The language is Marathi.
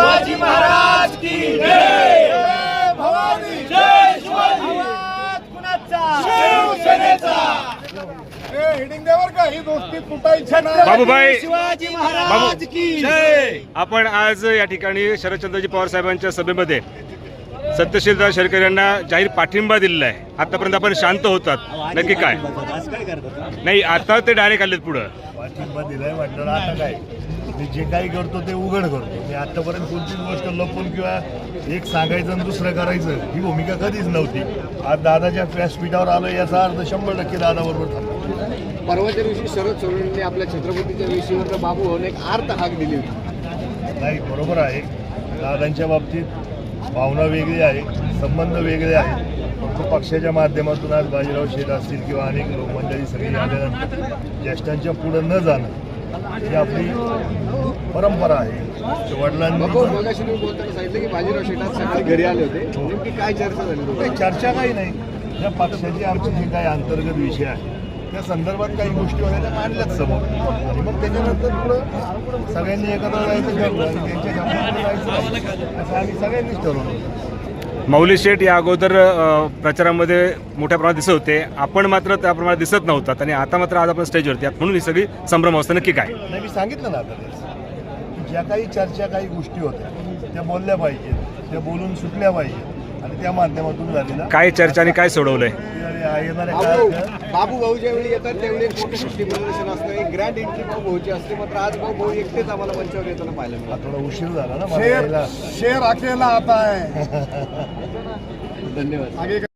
शिवाजी महाराज की जय! भवानी! जय शिवाजी! कुणाचा? शिवसेनेचा! हिडिंग देवर का ही दोस्ती तुटायची नाही बाबूभाई शिवाजी महाराज बाबू! की जय! आपण आज या ठिकाणी शरदचंद्रजी पवार साहेबांच्या सभेमध्ये सत्यशीलदार शेरकर यांना जाहीर पाठिंबा दिलेला आहे. आतापर्यंत आपण शांत होतात. नक्की काय? नाही आता ते डायरेक्ट आलेत पुढं. पाठिंबा दिलाय म्हटलं आता काय? मी जे काही करतो ते उघड करतो. मी आतापर्यंत कोणतीच गोष्ट लपून किंवा एक सांगायचं आणि दुसरं करायचं ही भूमिका कधीच नव्हती. आज दादाच्या व्यासपीठावर आलो याचा अर्थ शंभर टक्के दादाबरोबर थांबतो परवाच्या दिवशी शरद सोडवणे आपल्या छत्रपतीच्या विषयीवर बाबू होऊन एक आर्त हाक दिली होती. नाही बरोबर आहे. दादांच्या बाबतीत भावना वेगळी आहे संबंध वेगळे आहेत. फक्त पक्षाच्या माध्यमातून आज बाजीराव शेठ असतील किंवा अनेक लोक मंडळी सगळी आल्यानंतर ज्येष्ठांच्या पुढे न जाणं ही आपली परंपरा आहे. वडिलांनी बाबू मगाशी तुम्ही बोलताना सांगितलं की बाजीराव शेठात सकाळी घरी आले होते. नेमकी काय चर्चा झाली काही नाही. या पक्षाची आमची जी काही अंतर्गत विषय आहे त्या संदर्भात काही गोष्टी होत्या त्या मांडल्याच समोर. आणि मग त्याच्यानंतर पुढं सगळ्यांनी एकत्र जायचं ठरलं आणि त्यांच्या जायचं असं आम्ही सगळ्यांनीच ठरवलं मौली शेठ या अगोदर प्रचारामध्ये मोठ्या प्रमाणात दिसत होते. आपण मात्र त्या प्रमाणात दिसत नव्हतात आणि आता मात्र आज आपण स्टेजवरती आहात. म्हणून ही सगळी संभ्रम अवस्था नक्की काय? नाही मी सांगितलं ना आता ज्या काही चर्चा काही गोष्टी होत्या त्या बोलल्या पाहिजेत त्या बोलून सुटल्या पाहिजेत. आणि त्या माध्यमातून झालेला काय चर्चा आणि काय सोडवलंय? येणाऱ्या बाबू काळात बाबू भाऊ ज्यावेळी येतात त्यावेळी एक मोठं सृष्टी प्रदर्शन असतं. एक ग्रँड एंट्री भाऊ भाऊची असते. मात्र आज भाऊ भाऊ एकटेच आम्हाला मंचावर येताना पाहायला हा मिळालं थोडा उशीर झाला ना मला यायला. धन्यवाद.